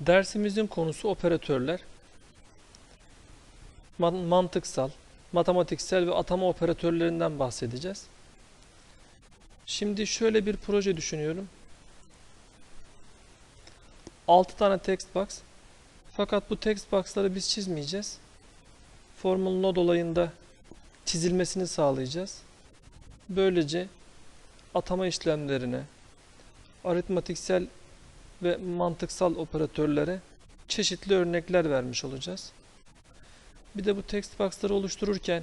Dersimizin konusu operatörler. Man- mantıksal, matematiksel ve atama operatörlerinden bahsedeceğiz. Şimdi şöyle bir proje düşünüyorum. 6 tane text box. Fakat bu text box'ları biz çizmeyeceğiz. Formül node olayında çizilmesini sağlayacağız. Böylece atama işlemlerine, aritmatiksel ve mantıksal operatörlere çeşitli örnekler vermiş olacağız. Bir de bu text box'ları oluştururken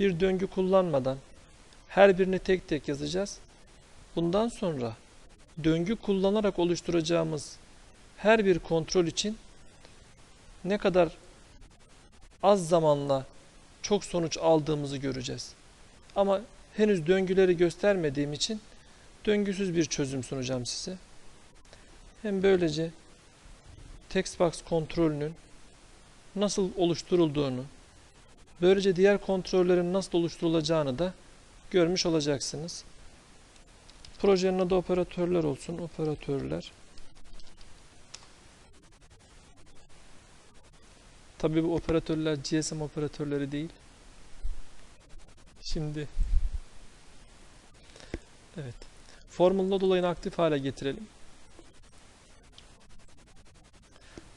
bir döngü kullanmadan her birini tek tek yazacağız. Bundan sonra döngü kullanarak oluşturacağımız her bir kontrol için ne kadar az zamanla çok sonuç aldığımızı göreceğiz. Ama henüz döngüleri göstermediğim için döngüsüz bir çözüm sunacağım size. Hem böylece textbox kontrolünün nasıl oluşturulduğunu, böylece diğer kontrollerin nasıl oluşturulacağını da görmüş olacaksınız. Projenin adı operatörler olsun. Operatörler. Tabii bu operatörler GSM operatörleri değil. Şimdi Evet. Formül node olayını aktif hale getirelim.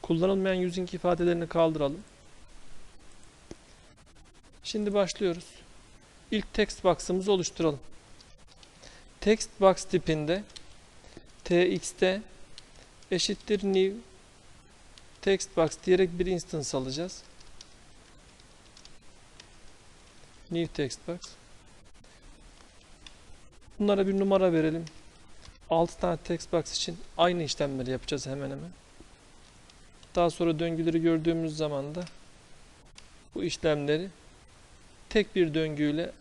Kullanılmayan using ifadelerini kaldıralım. Şimdi başlıyoruz. İlk text box'ımızı oluşturalım. Text box tipinde txt eşittir new text box diyerek bir instance alacağız. New text box. Bunlara bir numara verelim. 6 tane text box için aynı işlemleri yapacağız hemen hemen. Daha sonra döngüleri gördüğümüz zaman da bu işlemleri tek bir döngüyle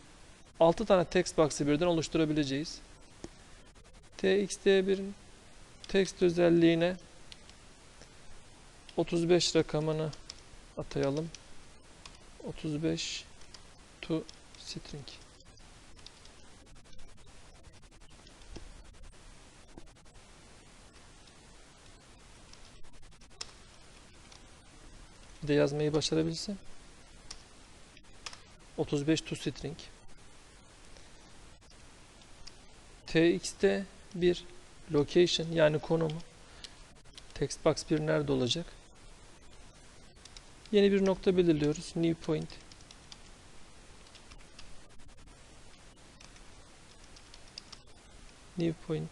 6 tane text box'ı birden oluşturabileceğiz. txt1'in text özelliğine 35 rakamını atayalım. 35 to string. Bir de yazmayı başarabilsem. 35 to string. tx'te bir location yani konumu. Text box bir nerede olacak? Yeni bir nokta belirliyoruz. New point. New point.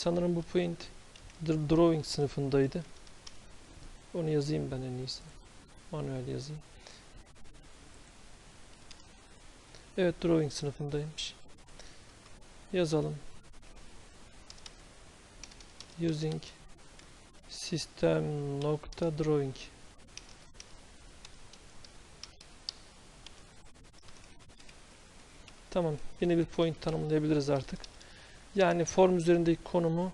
Sanırım bu point dr- drawing sınıfındaydı. Onu yazayım ben en iyisi. Manuel yazayım. Evet drawing sınıfındaymış. Yazalım. Using system nokta drawing. Tamam. Yine bir point tanımlayabiliriz artık. Yani form üzerindeki konumu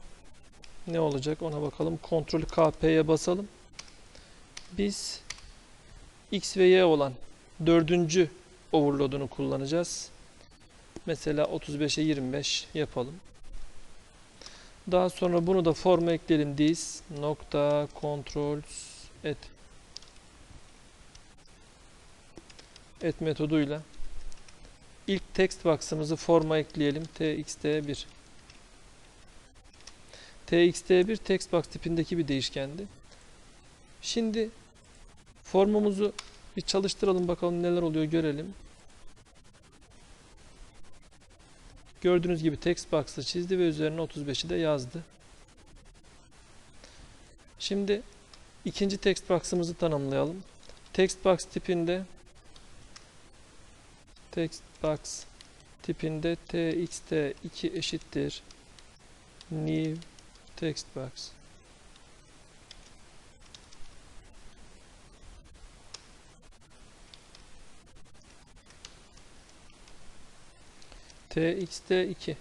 ne olacak ona bakalım. Ctrl KP'ye basalım. Biz X ve Y olan dördüncü overload'unu kullanacağız. Mesela 35'e 25 yapalım. Daha sonra bunu da forma ekleyelim. This nokta controls et et metoduyla ilk text box'ımızı forma ekleyelim. txt1 txt1 text box tipindeki bir değişkendi. Şimdi formumuzu bir çalıştıralım bakalım neler oluyor görelim. Gördüğünüz gibi text çizdi ve üzerine 35'i de yazdı. Şimdi ikinci text box'ımızı tanımlayalım. Text box tipinde text box tipinde txt2 eşittir new text box. txt2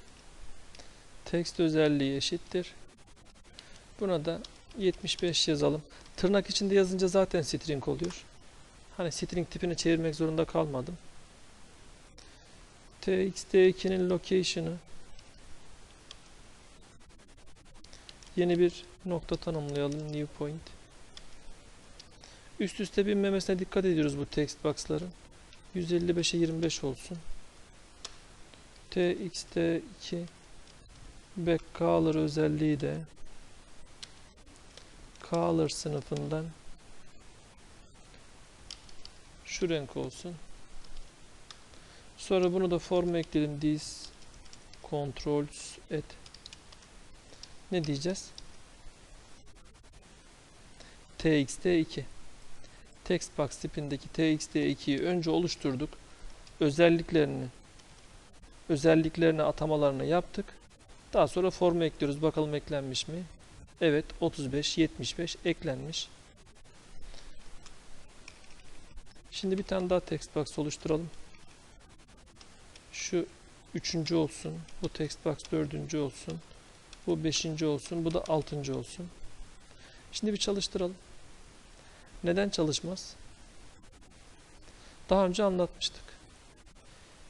text özelliği eşittir. Buna da 75 yazalım. Tırnak içinde yazınca zaten string oluyor. Hani string tipini çevirmek zorunda kalmadım. txt2'nin location'ı Yeni bir nokta tanımlayalım. New point. Üst üste binmemesine dikkat ediyoruz bu text box'ların. 155'e 25 olsun. txt 2 backcolor özelliği de color sınıfından şu renk olsun. Sonra bunu da forma ekledim. This controls at ne diyeceğiz? txt2 text box tipindeki txt2'yi önce oluşturduk. Özelliklerini özelliklerini atamalarını yaptık. Daha sonra forma ekliyoruz. Bakalım eklenmiş mi? Evet 35 75 eklenmiş. Şimdi bir tane daha text box oluşturalım. Şu üçüncü olsun. Bu text box dördüncü olsun. Bu beşinci olsun. Bu da altıncı olsun. Şimdi bir çalıştıralım. Neden çalışmaz? Daha önce anlatmıştık.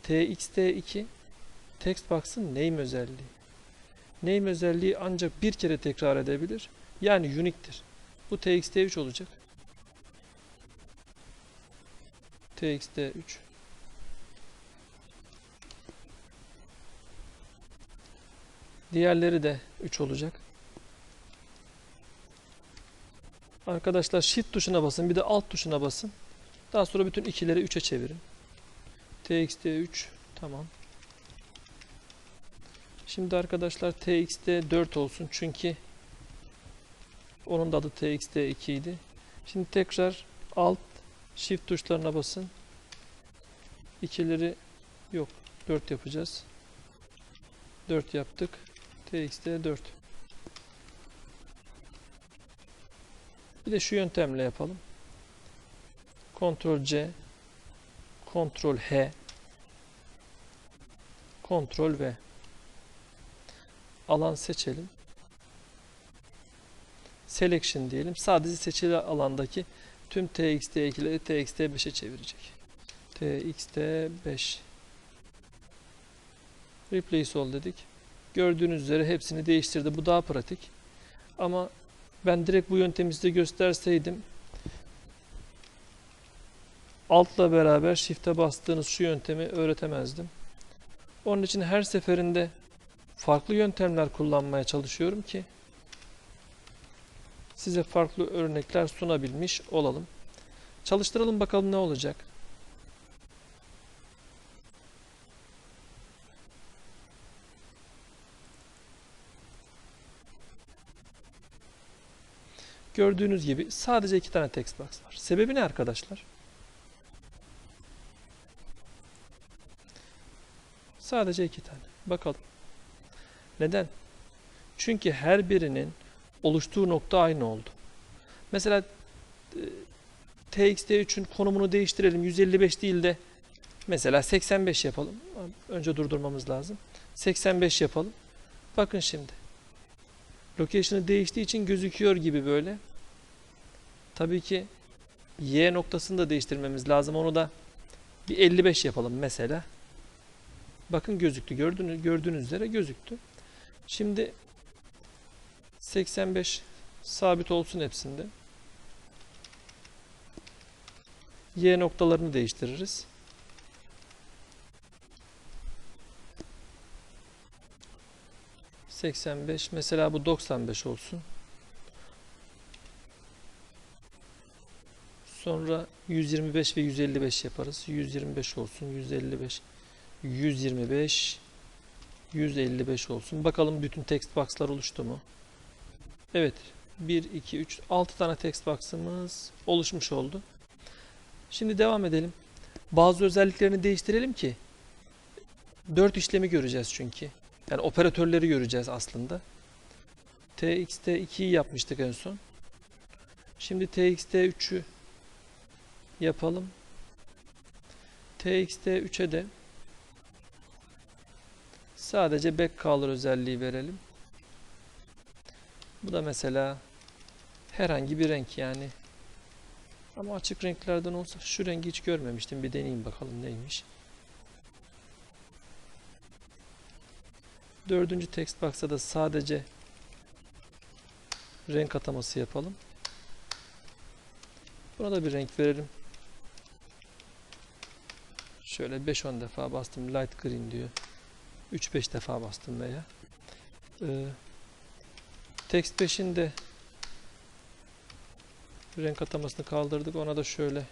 txt2 text box'ın name özelliği. Name özelliği ancak bir kere tekrar edebilir. Yani unique'tir. Bu txt3 olacak. txt3 Diğerleri de 3 olacak. Arkadaşlar shift tuşuna basın. Bir de alt tuşuna basın. Daha sonra bütün ikileri 3'e çevirin. txt3 tamam. Şimdi arkadaşlar txt 4 olsun. Çünkü onun da adı txt 2 idi. Şimdi tekrar alt shift tuşlarına basın. İkileri yok. 4 yapacağız. 4 yaptık. Txt 4. Bir de şu yöntemle yapalım. Ctrl C Ctrl H Ctrl V alan seçelim. Selection diyelim. Sadece seçili alandaki tüm txt2'leri txt5'e çevirecek. txt5 Replace all dedik. Gördüğünüz üzere hepsini değiştirdi. Bu daha pratik. Ama ben direkt bu yöntemi gösterseydim altla beraber shift'e bastığınız şu yöntemi öğretemezdim. Onun için her seferinde farklı yöntemler kullanmaya çalışıyorum ki size farklı örnekler sunabilmiş olalım. Çalıştıralım bakalım ne olacak. Gördüğünüz gibi sadece iki tane text box var. Sebebi ne arkadaşlar? Sadece iki tane. Bakalım. Neden? Çünkü her birinin oluştuğu nokta aynı oldu. Mesela e, TXT3'ün konumunu değiştirelim. 155 değil de mesela 85 yapalım. Önce durdurmamız lazım. 85 yapalım. Bakın şimdi. Location'ı değiştiği için gözüküyor gibi böyle. Tabii ki Y noktasını da değiştirmemiz lazım. Onu da bir 55 yapalım mesela. Bakın gözüktü. Gördüğünüz, gördüğünüz üzere gözüktü. Şimdi 85 sabit olsun hepsinde. Y noktalarını değiştiririz. 85 mesela bu 95 olsun. Sonra 125 ve 155 yaparız. 125 olsun. 155 125 155 olsun. Bakalım bütün text box'lar oluştu mu? Evet. 1 2 3 6 tane text box'ımız oluşmuş oldu. Şimdi devam edelim. Bazı özelliklerini değiştirelim ki 4 işlemi göreceğiz çünkü. Yani operatörleri göreceğiz aslında. TXT2'yi yapmıştık en son. Şimdi TXT3'ü yapalım. TXT3'e de sadece backcolor özelliği verelim. Bu da mesela herhangi bir renk yani. Ama açık renklerden olsa şu rengi hiç görmemiştim. Bir deneyeyim bakalım neymiş. Dördüncü text box'a da sadece renk ataması yapalım. Buna da bir renk verelim. Şöyle 5-10 defa bastım. Light green diyor. 3-5 defa bastım veya. Ee, text 5'in de renk atamasını kaldırdık. Ona da şöyle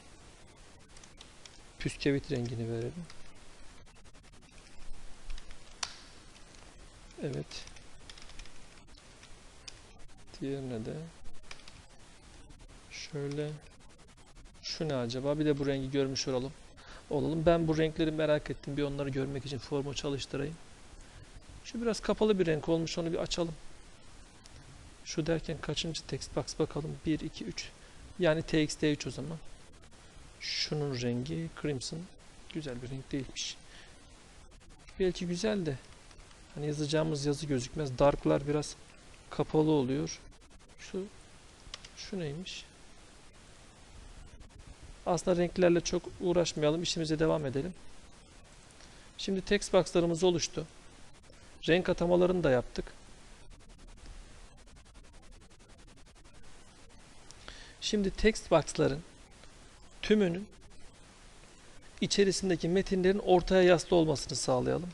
püskevit rengini verelim. Evet. Diğerine de şöyle şu ne acaba? Bir de bu rengi görmüş olalım. Olalım. Ben bu renkleri merak ettim. Bir onları görmek için formu çalıştırayım. Şu biraz kapalı bir renk olmuş. Onu bir açalım. Şu derken kaçıncı text box bakalım. 1, 2, 3. Yani TXT3 o zaman. Şunun rengi crimson. Güzel bir renk değilmiş. Belki güzel de hani yazacağımız yazı gözükmez. Darklar biraz kapalı oluyor. Şu şu neymiş? Aslında renklerle çok uğraşmayalım. işimize devam edelim. Şimdi text box'larımız oluştu. Renk atamalarını da yaptık. Şimdi text box'ların tümünün içerisindeki metinlerin ortaya yaslı olmasını sağlayalım.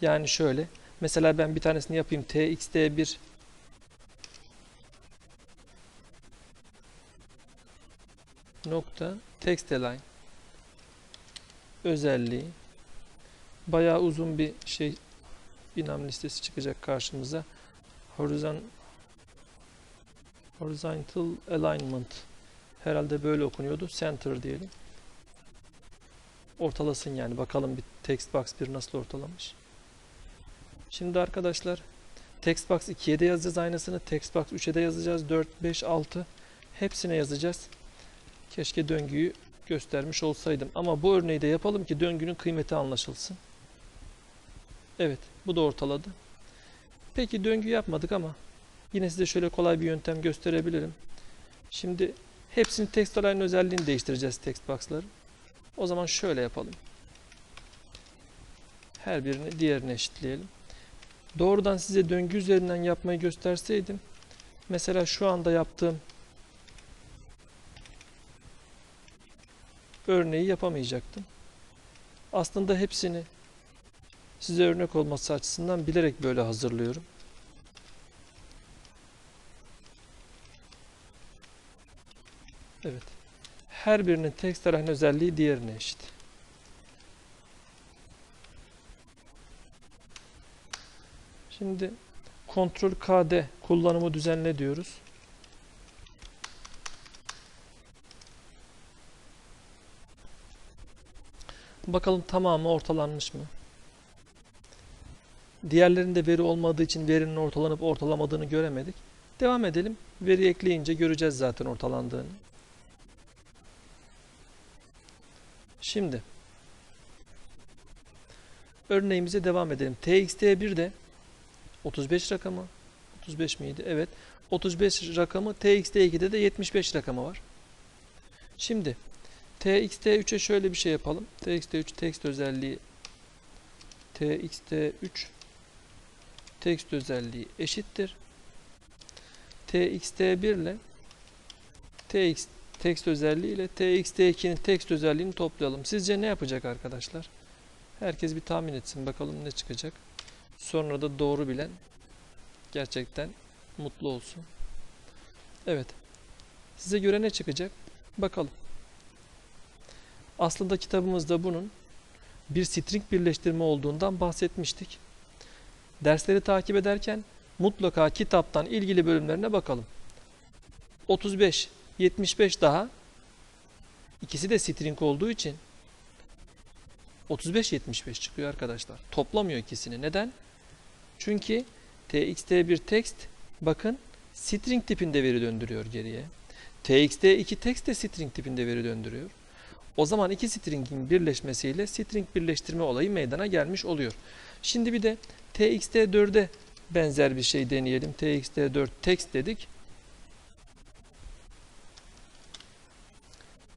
Yani şöyle. Mesela ben bir tanesini yapayım. txt1 nokta text align özelliği bayağı uzun bir şey binam listesi çıkacak karşımıza. Horizon horizontal alignment herhalde böyle okunuyordu. Center diyelim. Ortalasın yani. Bakalım bir text box bir nasıl ortalamış. Şimdi arkadaşlar text box 2'ye de yazacağız aynısını. Text box 3'e de yazacağız. 4, 5, 6 hepsine yazacağız. Keşke döngüyü göstermiş olsaydım. Ama bu örneği de yapalım ki döngünün kıymeti anlaşılsın. Evet, bu da ortaladı. Peki döngü yapmadık ama yine size şöyle kolay bir yöntem gösterebilirim. Şimdi hepsinin text özelliğini değiştireceğiz text box'ların. O zaman şöyle yapalım. Her birini diğerine eşitleyelim. Doğrudan size döngü üzerinden yapmayı gösterseydim mesela şu anda yaptığım örneği yapamayacaktım. Aslında hepsini size örnek olması açısından bilerek böyle hazırlıyorum. Evet. Her birinin text align özelliği diğerine eşit. Şimdi Ctrl KD kullanımı düzenle diyoruz. Bakalım tamamı ortalanmış mı? Diğerlerinde veri olmadığı için verinin ortalanıp ortalamadığını göremedik. Devam edelim. Veri ekleyince göreceğiz zaten ortalandığını. Şimdi örneğimize devam edelim. TXT1'de 35 rakamı 35 miydi? Evet. 35 rakamı TXT2'de de 75 rakamı var. Şimdi TXT3'e şöyle bir şey yapalım. TXT3 text özelliği TXT3 text özelliği eşittir. TXT1 ile TX text özelliği ile TXT2'nin text özelliğini toplayalım. Sizce ne yapacak arkadaşlar? Herkes bir tahmin etsin bakalım ne çıkacak. Sonra da doğru bilen gerçekten mutlu olsun. Evet. Size göre ne çıkacak? Bakalım. Aslında kitabımızda bunun bir string birleştirme olduğundan bahsetmiştik. Dersleri takip ederken mutlaka kitaptan ilgili bölümlerine bakalım. 35, 75 daha ikisi de string olduğu için 35-75 çıkıyor arkadaşlar. Toplamıyor ikisini. Neden? Çünkü txt1 text bakın string tipinde veri döndürüyor geriye. txt2 text de string tipinde veri döndürüyor. O zaman iki stringin birleşmesiyle string birleştirme olayı meydana gelmiş oluyor. Şimdi bir de txt4'e benzer bir şey deneyelim. txt4 text dedik.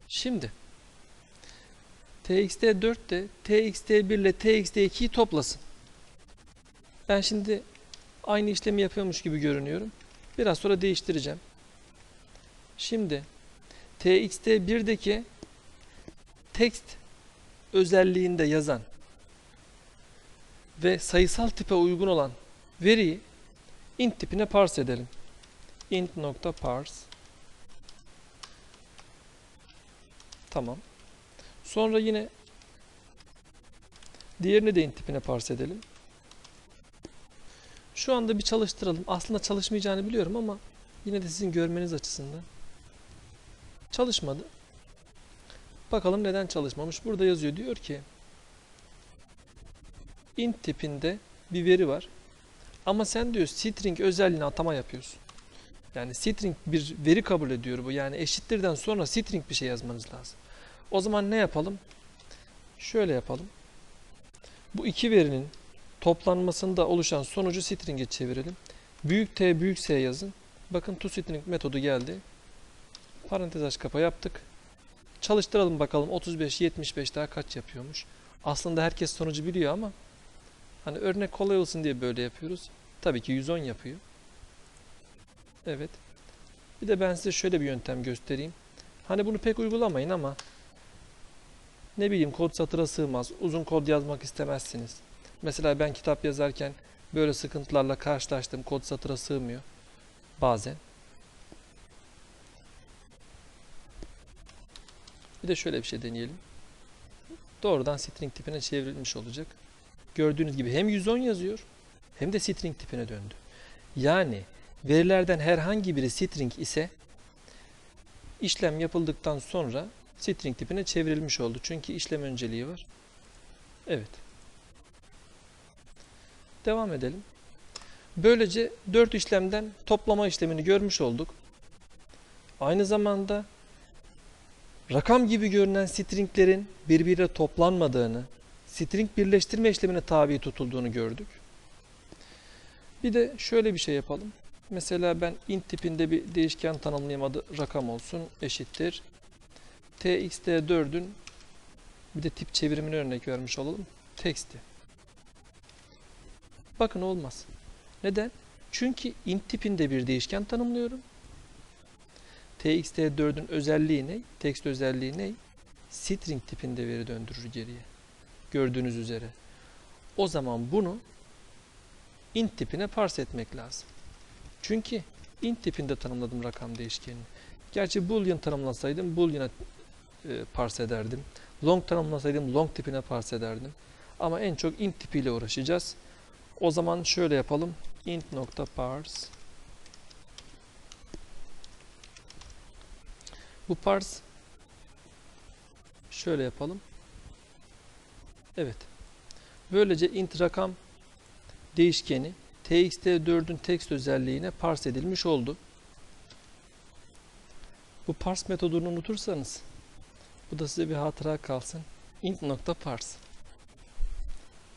Şimdi txt4 de txt1 ile txt2'yi toplasın. Ben şimdi aynı işlemi yapıyormuş gibi görünüyorum. Biraz sonra değiştireceğim. Şimdi TXT1'deki text özelliğinde yazan ve sayısal tipe uygun olan veriyi int tipine parse edelim. int nokta parse Tamam. Sonra yine diğerini de int tipine parse edelim. Şu anda bir çalıştıralım. Aslında çalışmayacağını biliyorum ama yine de sizin görmeniz açısından. Çalışmadı. Bakalım neden çalışmamış. Burada yazıyor diyor ki int tipinde bir veri var. Ama sen diyor string özelliğine atama yapıyorsun. Yani string bir veri kabul ediyor bu. Yani eşittirden sonra string bir şey yazmanız lazım. O zaman ne yapalım? Şöyle yapalım. Bu iki verinin toplanmasında oluşan sonucu string'e çevirelim. Büyük T büyük S yazın. Bakın toString metodu geldi. Parantez aç kapa yaptık. Çalıştıralım bakalım 35 75 daha kaç yapıyormuş. Aslında herkes sonucu biliyor ama hani örnek kolay olsun diye böyle yapıyoruz. Tabii ki 110 yapıyor. Evet. Bir de ben size şöyle bir yöntem göstereyim. Hani bunu pek uygulamayın ama ne bileyim kod satıra sığmaz. Uzun kod yazmak istemezsiniz. Mesela ben kitap yazarken böyle sıkıntılarla karşılaştım. Kod satıra sığmıyor. Bazen. Bir de şöyle bir şey deneyelim. Doğrudan string tipine çevrilmiş olacak. Gördüğünüz gibi hem 110 yazıyor hem de string tipine döndü. Yani verilerden herhangi biri string ise işlem yapıldıktan sonra string tipine çevrilmiş oldu. Çünkü işlem önceliği var. Evet. Devam edelim. Böylece 4 işlemden toplama işlemini görmüş olduk. Aynı zamanda rakam gibi görünen stringlerin birbiriyle toplanmadığını, string birleştirme işlemine tabi tutulduğunu gördük. Bir de şöyle bir şey yapalım. Mesela ben int tipinde bir değişken tanımlayayım adı rakam olsun eşittir. Txt4'ün bir de tip çevirimini örnek vermiş olalım. Text'i. Bakın olmaz. Neden? Çünkü int tipinde bir değişken tanımlıyorum. txt4'ün özelliği ne? Text özelliği ne? String tipinde veri döndürür geriye. Gördüğünüz üzere. O zaman bunu int tipine parse etmek lazım. Çünkü int tipinde tanımladım rakam değişkenini. Gerçi boolean tanımlasaydım boolean'a e, parse ederdim. Long tanımlasaydım long tipine parse ederdim. Ama en çok int tipiyle uğraşacağız. O zaman şöyle yapalım. int nokta parse Bu parse şöyle yapalım. Evet. Böylece int rakam değişkeni txt4'ün text özelliğine parse edilmiş oldu. Bu parse metodunu unutursanız bu da size bir hatıra kalsın. int nokta parse.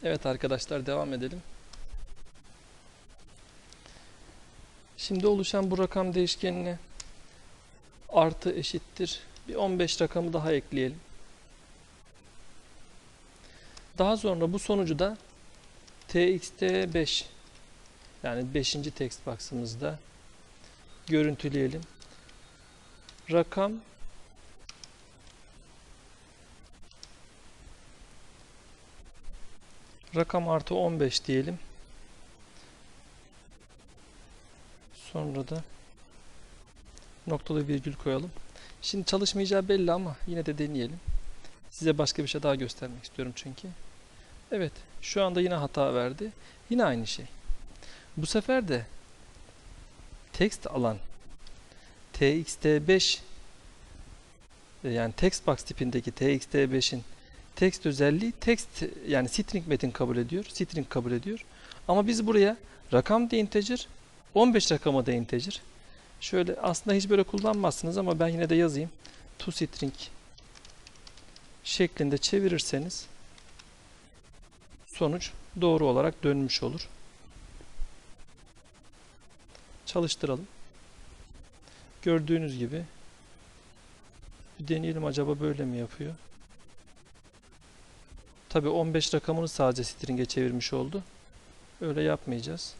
Evet arkadaşlar devam edelim. Şimdi oluşan bu rakam değişkenine artı eşittir. Bir 15 rakamı daha ekleyelim. Daha sonra bu sonucu da txt5 yani 5. text box'ımızda görüntüleyelim. Rakam rakam artı 15 diyelim. Sonra da noktalı virgül koyalım. Şimdi çalışmayacağı belli ama yine de deneyelim. Size başka bir şey daha göstermek istiyorum çünkü. Evet, şu anda yine hata verdi. Yine aynı şey. Bu sefer de text alan txt5 yani text box tipindeki txt5'in text özelliği text yani string metin kabul ediyor. String kabul ediyor. Ama biz buraya rakam da integer 15 rakamı da integer. Şöyle aslında hiç böyle kullanmazsınız ama ben yine de yazayım. toString şeklinde çevirirseniz sonuç doğru olarak dönmüş olur. Çalıştıralım. Gördüğünüz gibi bir deneyelim acaba böyle mi yapıyor? Tabi 15 rakamını sadece string'e çevirmiş oldu. Öyle yapmayacağız.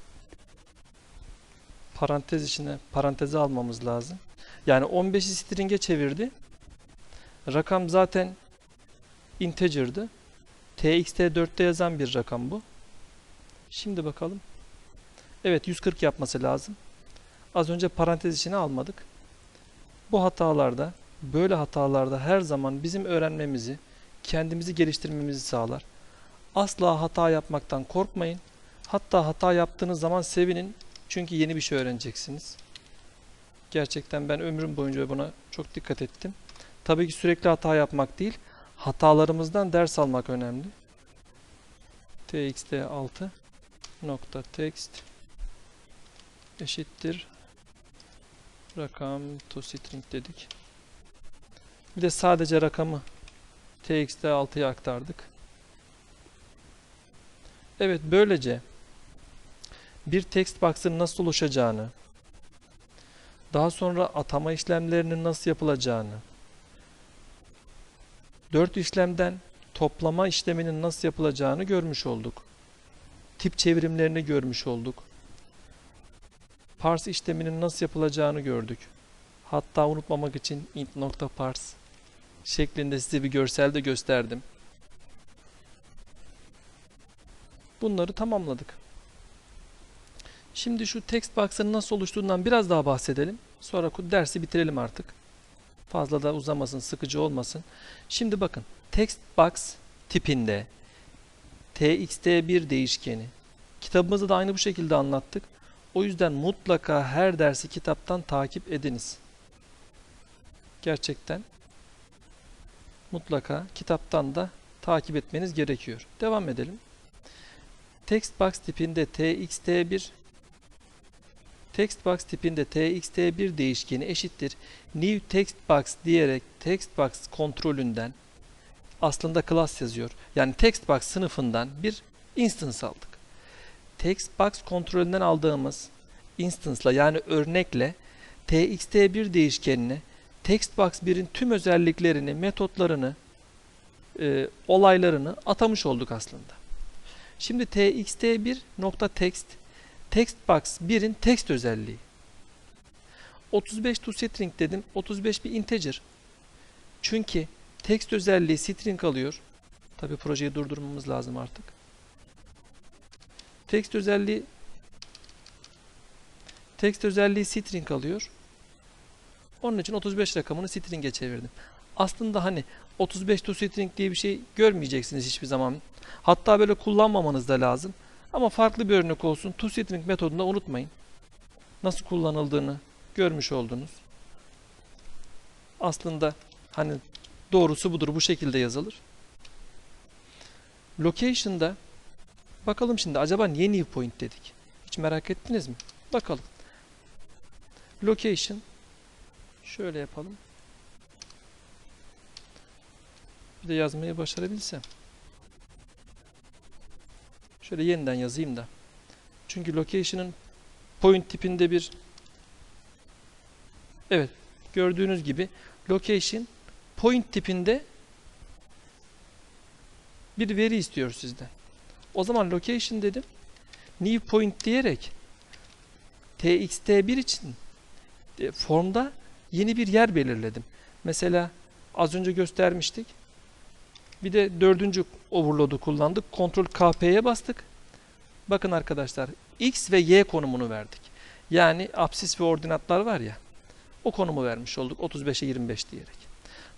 parantez içine paranteze almamız lazım. Yani 15'i string'e çevirdi. Rakam zaten integer'dı. txt 4'te yazan bir rakam bu. Şimdi bakalım. Evet 140 yapması lazım. Az önce parantez içine almadık. Bu hatalarda, böyle hatalarda her zaman bizim öğrenmemizi, kendimizi geliştirmemizi sağlar. Asla hata yapmaktan korkmayın. Hatta hata yaptığınız zaman sevinin. Çünkü yeni bir şey öğreneceksiniz. Gerçekten ben ömrüm boyunca buna çok dikkat ettim. Tabii ki sürekli hata yapmak değil, hatalarımızdan ders almak önemli. txt6 nokta text eşittir rakam to string dedik. Bir de sadece rakamı txt6'ya aktardık. Evet böylece bir text box'ın nasıl oluşacağını, daha sonra atama işlemlerinin nasıl yapılacağını, dört işlemden toplama işleminin nasıl yapılacağını görmüş olduk. Tip çevirimlerini görmüş olduk. Parse işleminin nasıl yapılacağını gördük. Hatta unutmamak için int.parse şeklinde size bir görsel de gösterdim. Bunları tamamladık. Şimdi şu text box'ın nasıl oluştuğundan biraz daha bahsedelim. Sonra dersi bitirelim artık. Fazla da uzamasın, sıkıcı olmasın. Şimdi bakın, text box tipinde txt1 değişkeni. Kitabımızda da aynı bu şekilde anlattık. O yüzden mutlaka her dersi kitaptan takip ediniz. Gerçekten mutlaka kitaptan da takip etmeniz gerekiyor. Devam edelim. Text box tipinde txt1 text box tipinde txt1 değişkeni eşittir new text box diyerek text box kontrolünden aslında class yazıyor. Yani text box sınıfından bir instance aldık. Text box kontrolünden aldığımız instance'la yani örnekle txt1 değişkenine text box 1'in tüm özelliklerini, metotlarını, e, olaylarını atamış olduk aslında. Şimdi txt1 nokta text text box 1'in text özelliği. 35 to string dedim. 35 bir integer. Çünkü text özelliği string alıyor. Tabi projeyi durdurmamız lazım artık. Text özelliği text özelliği string alıyor. Onun için 35 rakamını string'e çevirdim. Aslında hani 35 to string diye bir şey görmeyeceksiniz hiçbir zaman. Hatta böyle kullanmamanız da lazım. Ama farklı bir örnek olsun. ToString metodunu da unutmayın. Nasıl kullanıldığını görmüş oldunuz. Aslında hani doğrusu budur. Bu şekilde yazılır. Location'da bakalım şimdi acaba niye new point dedik? Hiç merak ettiniz mi? Bakalım. Location şöyle yapalım. Bir de yazmayı başarabilsem. Şöyle yeniden yazayım da. Çünkü location'ın point tipinde bir Evet, gördüğünüz gibi location point tipinde bir veri istiyor sizden. O zaman location dedim. New point diyerek txt1 için e, formda yeni bir yer belirledim. Mesela az önce göstermiştik. Bir de dördüncü overload'u kullandık. Ctrl KP'ye bastık. Bakın arkadaşlar X ve Y konumunu verdik. Yani apsis ve ordinatlar var ya. O konumu vermiş olduk 35'e 25 diyerek.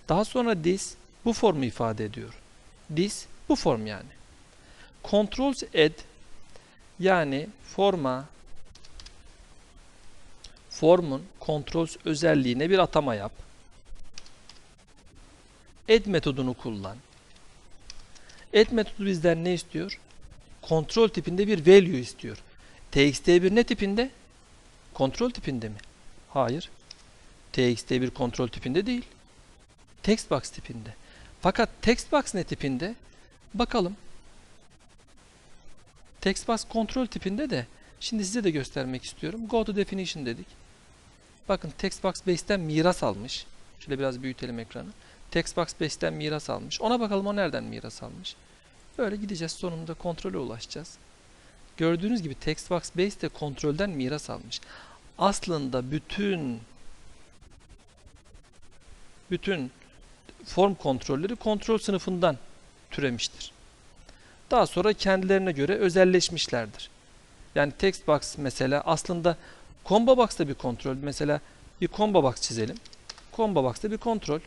Daha sonra this bu formu ifade ediyor. This bu form yani. Controls add yani forma formun controls özelliğine bir atama yap. Add metodunu kullan. Add metodu bizden ne istiyor? Kontrol tipinde bir value istiyor. txt1 ne tipinde? Kontrol tipinde mi? Hayır. txt1 kontrol tipinde değil. Textbox tipinde. Fakat textbox ne tipinde? Bakalım. Textbox kontrol tipinde de şimdi size de göstermek istiyorum. Go to definition dedik. Bakın textbox base'ten miras almış. Şöyle biraz büyütelim ekranı. Textbox base'ten miras almış. Ona bakalım o nereden miras almış. Böyle gideceğiz sonunda kontrole ulaşacağız. Gördüğünüz gibi Textbox Base de kontrolden miras almış. aslında bütün bütün form kontrolleri kontrol sınıfından türemiştir. Daha sonra kendilerine göre özelleşmişlerdir. Yani text box mesela aslında combo box da bir kontrol. Mesela bir combo box çizelim. Combo box da bir kontrol.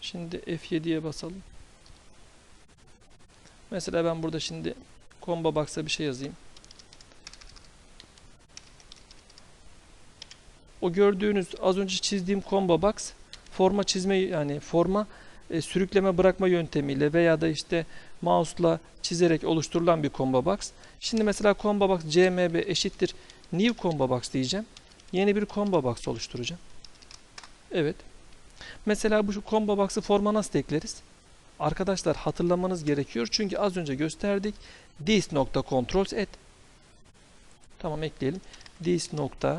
Şimdi F7'ye basalım. Mesela ben burada şimdi combo box'a bir şey yazayım. O gördüğünüz az önce çizdiğim combo box forma çizme yani forma e, sürükleme bırakma yöntemiyle veya da işte mouse'la çizerek oluşturulan bir combo box. Şimdi mesela combo box cmb eşittir new combo box diyeceğim. Yeni bir combo box oluşturacağım. Evet. Mesela bu combo box'ı forma nasıl ekleriz? Arkadaşlar hatırlamanız gerekiyor. Çünkü az önce gösterdik. this controls et. Tamam ekleyelim. this nokta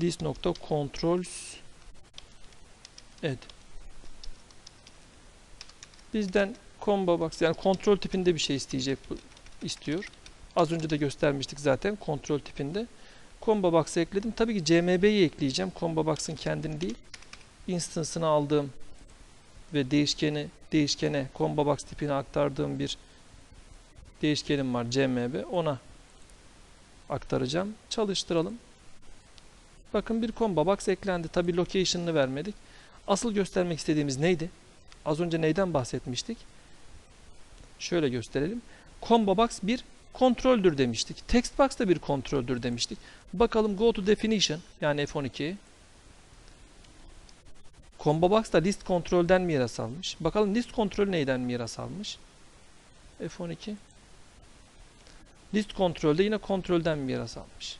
this nokta controls et. Bizden combo box yani kontrol tipinde bir şey isteyecek istiyor. Az önce de göstermiştik zaten kontrol tipinde. Combo box'ı ekledim. Tabii ki CMB'yi ekleyeceğim. Combo box'ın kendini değil. Instance'ını aldığım ve değişkeni değişkene combo box tipine aktardığım bir değişkenim var CMB. Ona aktaracağım. Çalıştıralım. Bakın bir combo box eklendi. Tabii location'ını vermedik. Asıl göstermek istediğimiz neydi? Az önce neyden bahsetmiştik? Şöyle gösterelim. Combo box bir kontroldür demiştik. Text box da bir kontroldür demiştik. Bakalım go to definition yani F12. Combo box da list kontrolden miras almış. Bakalım list kontrol neyden miras almış? F12. List kontrolde yine kontrolden miras almış.